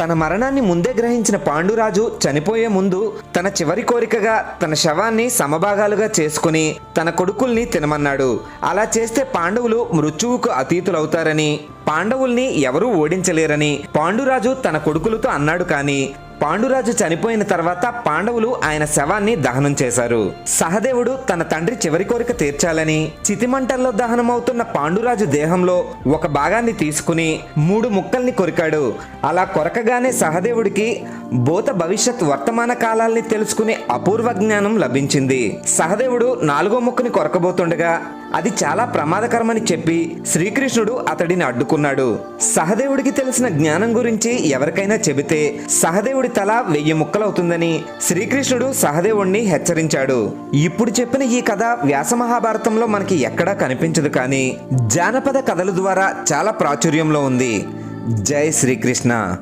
తన మరణాన్ని ముందే గ్రహించిన పాండురాజు చనిపోయే ముందు తన చివరి కోరికగా తన శవాన్ని సమభాగాలుగా చేసుకుని తన కొడుకుల్ని తినమన్నాడు. అలా చేస్తే పాండవులు మృత్యువుకు అతీతులవుతారని పాండవుల్ని ఎవరూ ఓడించలేరని పాండురాజు తన కొడుకులతో అన్నాడు కానీ పాండురాజు చనిపోయిన తర్వాత పాండవులు ఆయన శవాన్ని దహనం చేశారు. సహదేవుడు తన తండ్రి చివరి కోరిక తీర్చాలని చితిమంటల్లో దహనమవుతున్న పాండురాజు దేహంలో ఒక భాగాన్ని తీసుకుని మూడు ముక్కల్ని కొరికాడు. అలా కొరకగానే సహదేవుడికి భూత భవిష్యత్ వర్తమాన కాలాల్ని తెలుసుకునే అపూర్వ జ్ఞానం లభించింది. సహదేవుడు నాలుగో ముక్కుని కొరకబోతుండగా అది చాలా ప్రమాదకరమని చెప్పి శ్రీకృష్ణుడు అతడిని అడ్డుకున్నాడు. సహదేవుడికి తెలిసిన జ్ఞానం గురించి ఎవరికైనా చెబితే సహదేవుడి తల వెయ్యి ముక్కలవుతుందని శ్రీకృష్ణుడు సహదేవుణ్ణి హెచ్చరించాడు. ఇప్పుడు చెప్పిన ఈ కథ వ్యాస మహాభారతంలో మనకి ఎక్కడా కనిపించదు కానీ జానపద కథల ద్వారా చాలా ప్రాచుర్యంలో ఉంది. జై శ్రీకృష్ణ.